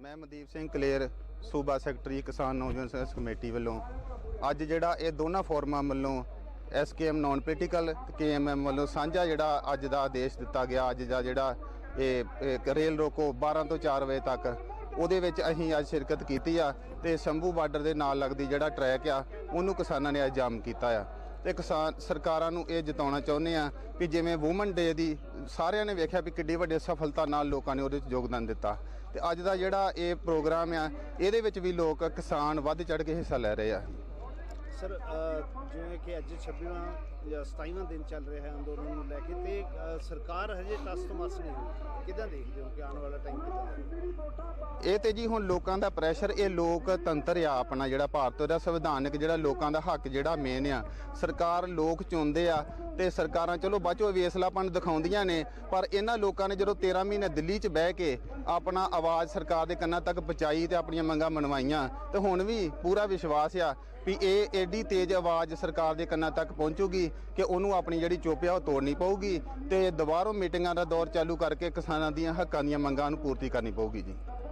ਮੈਂ ਮਨਦੀਪ ਸਿੰਘ ਕਲੇਰ, ਸੂਬਾ ਸੈਕਟਰੀ, ਕਿਸਾਨ ਨੌਜਵਾਨ ਸੰਘਰਸ਼ ਕਮੇਟੀ ਵੱਲੋਂ ਅੱਜ ਜਿਹੜਾ ਇਹ ਦੋਨਾਂ ਫੋਰਮਾਂ ਵੱਲੋਂ ਐਸਕੇਐਮ ਨਾਨ ਪੋਲੀਟੀਕਲ ਤੇ ਕੇਐਮਐਮ ਵੱਲੋਂ ਸਾਂਝਾ ਜਿਹੜਾ ਅੱਜ ਦਾ ਆਦੇਸ਼ ਦਿੱਤਾ ਗਿਆ, ਅੱਜ ਦਾ ਜਿਹੜਾ ਇਹ ਰੇਲ ਰੋਕੋ 12 ਤੋਂ 4 ਵਜੇ ਤੱਕ, ਉਹਦੇ ਵਿੱਚ ਅਸੀਂ ਅੱਜ ਸ਼ਿਰਕਤ ਕੀਤੀ ਆ ਤੇ ਸ਼ੰਭੂ ਬਾਰਡਰ ਦੇ ਨਾਲ ਲੱਗਦੀ ਜਿਹੜਾ ਟਰੈਕ ਆ, ਉਹਨੂੰ ਕਿਸਾਨਾਂ ਨੇ ਅੱਜ ਜਾਮ ਕੀਤਾ ਆ। ਤੇ ਕਿਸਾਨ ਸਰਕਾਰਾਂ ਨੂੰ ਇਹ ਜਿਤਾਉਣਾ ਚਾਹੁੰਦੇ ਆ ਕਿ ਜਿਵੇਂ ਔਮਨ ਡੇ ਦੀ ਸਾਰਿਆਂ ਨੇ ਵੇਖਿਆ ਵੀ ਕਿੱਡੀ ਵੱਡੀ ਸਫਲਤਾ ਨਾਲ ਲੋਕਾਂ ਨੇ ਉਹਦੇ ਵਿੱਚ ਯੋਗਦਾਨ ਦਿੱਤਾ। ਤੇ ਅੱਜ ਦਾ ਜਿਹੜਾ ਇਹ ਪ੍ਰੋਗਰਾਮ ਆ, ਇਹਦੇ ਵਿੱਚ ਵੀ ਲੋਕ ਕਿਸਾਨ ਵੱਧ ਚੜ ਕੇ ਹਿੱਸਾ ਲੈ ਰਹੇ ਆ। ਸਰ ਜਿਵੇਂ ਕਿ ਅੱਜ 26ਵਾਂ ਜਾਂ 27ਵਾਂ ਦਿਨ ਚੱਲ ਰਿਹਾ ਹੈ ਅੰਦੋਲਨ ਨੂੰ ਲੈ ਕੇ ਤੇ ਸਰਕਾਰ ਹਜੇ ਟਸ ਤੋਂ ਨਹੀਂ ਹੋਈ। ਕਿਦਾਂ ਦੇਖਦੇ ਹੋ ਕਿ ਆਉਣ ਵਾਲਾ ਟਾਈਮ ਕਿਦਾਂ ਦਾ ਇਹ ਤੇ ਜੀ ਹੁਣ ਲੋਕਾਂ ਦਾ ਪ੍ਰੈਸ਼ਰ ਇਹ ਲੋਕਤੰਤਰ ਆ ਆਪਣਾ ਜਿਹੜਾ ਭਾਰਤ ਦਾ ਸੰਵਿਧਾਨਕ ਜਿਹੜਾ ਲੋਕਾਂ ਦਾ ਹੱਕ ਜਿਹੜਾ ਮੇਨ ਆ। ਸਰਕਾਰ ਲੋਕ ਚੁਣਦੇ ਆ ਤੇ ਸਰਕਾਰਾਂ ਚਲੋ ਬਾਚੋ ਵੇਸਲਾਪਣ ਦਿਖਾਉਂਦੀਆਂ ਨੇ, ਪਰ ਇਹਨਾਂ ਲੋਕਾਂ ਨੇ ਜਦੋਂ 13 ਮਹੀਨੇ ਦਿੱਲੀ 'ਚ ਬਹਿ ਕੇ ਆਪਣਾ ਆਵਾਜ਼ ਸਰਕਾਰ ਦੇ ਕੰਨਾਂ ਤੱਕ ਪਹੁੰਚਾਈ ਤੇ ਆਪਣੀਆਂ ਮੰਗਾਂ ਮਨਵਾਈਆਂ, ਤੇ ਹੁਣ ਵੀ ਪੂਰਾ ਵਿਸ਼ਵਾਸ ਆ ਵੀ ਇਹ ਐਡੀ ਤੇਜ਼ ਆਵਾਜ਼ ਸਰਕਾਰ ਦੇ ਕੰਨਾਂ ਤੱਕ ਪਹੁੰਚੂਗੀ ਕਿ ਉਹਨੂੰ ਆਪਣੀ ਜਿਹੜੀ ਚੁੱਪ ਆ ਉਹ ਤੋੜਨੀ ਪਊਗੀ ਤੇ ਦੁਬਾਰਾ ਮੀਟਿੰਗਾਂ ਦਾ ਦੌਰ ਚਾਲੂ ਕਰਕੇ ਕਿਸਾਨਾਂ ਦੀਆਂ ਹੱਕਾਂ ਦੀਆਂ ਮੰਗਾਂ ਨੂੰ ਪੂਰਤੀ ਕਰਨੀ ਪਊਗੀ ਜੀ।